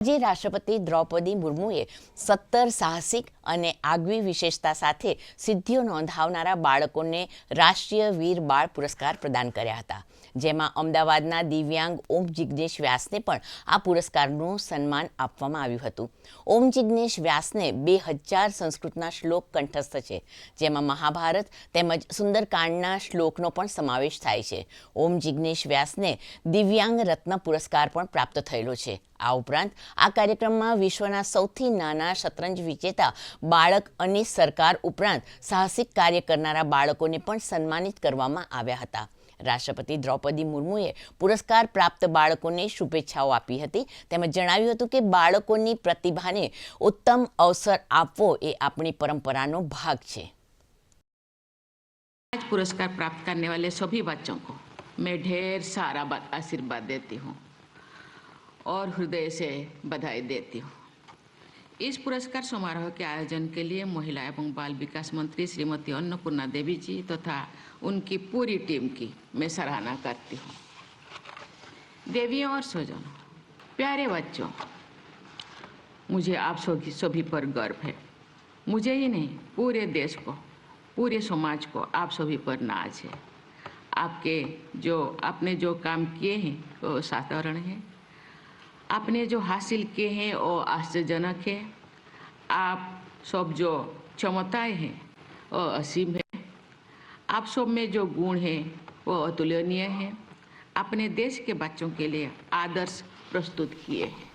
આજે રાષ્ટ્રપતિ દ્રૌપદી મુર્મુએ સત્તર સાહસિક અને આગવી વિશેષતા સાથે સિદ્ધિઓ નોંધાવનારા બાળકોને રાષ્ટ્રીય વીર બાળ પુરસ્કાર પ્રદાન કર્યા હતા. જેમાં અમદાવાદના દિવ્યાંગ ઓમ જિજ્ઞેશ વ્યાસને પણ આ પુરસ્કારનું સન્માન આપવામાં આવ્યું હતું. ઓમ જિજ્ઞેશ વ્યાસને બે હજાર સંસ્કૃતના શ્લોક કંઠસ્થ છે, જેમાં મહાભારત તેમજ સુંદરકાંડના શ્લોકનો પણ સમાવેશ થાય છે. ઓમ જિજ્ઞેશ વ્યાસને દિવ્યાંગ રત્ન પુરસ્કાર પણ પ્રાપ્ત થયેલો છે. આ ઉપરાંત આ કાર્યક્રમમાં વિશ્વના સૌથી નાના શતરંજ વિજેતા બાળક અને સરકાર ઉપરાંત સાહસિક કાર્ય કરનારા બાળકોને પણ સન્માનિત કરવામાં આવ્યા હતા રાષ્ટ્રપતિ દ્રૌપદી મુર્મુએ પુરસ્કાર પ્રાપ્ત બાળકોને શુભેચ્છાઓ આપી હતી તેમજ જણાવ્યું હતું કે બાળકોની પ્રતિભાને ઉત્તમ અવસર આપવો એ આપણી પરંપરાનો ભાગ છે आज पुरस्कार प्राप्त करने वाले सभी बच्चों को मैं ढेर सारा बा- आशीर्वाद देती हूँ और हृदय से बधाई देती हूँ इस पुरस्कार समारोह के आयोजन के लिए महिला एवं बाल विकास मंत्री श्रीमती अन्नपूर्णा देवी जी तथा तो उनकी पूरी टीम की मैं सराहना करती हूँ। देवियों और स्वजनों, प्यारे बच्चों, मुझे आप सभी सभी पर गर्व है। मुझे ही नहीं, पूरे देश को, पूरे समाज को आप सभी पर नाज है। आपके जो आपने जो काम किए हैं, वो साधारण है। आपने जो हासिल किए हैं, वो आश्चर्यजनक है। आप सब जो क्षमताएँ हैं, वो असीम है। आप सब में जो गुण हैं, वो अतुलनीय हैं। अपने देश के बच्चों के लिए आदर्श प्रस्तुत किए हैं।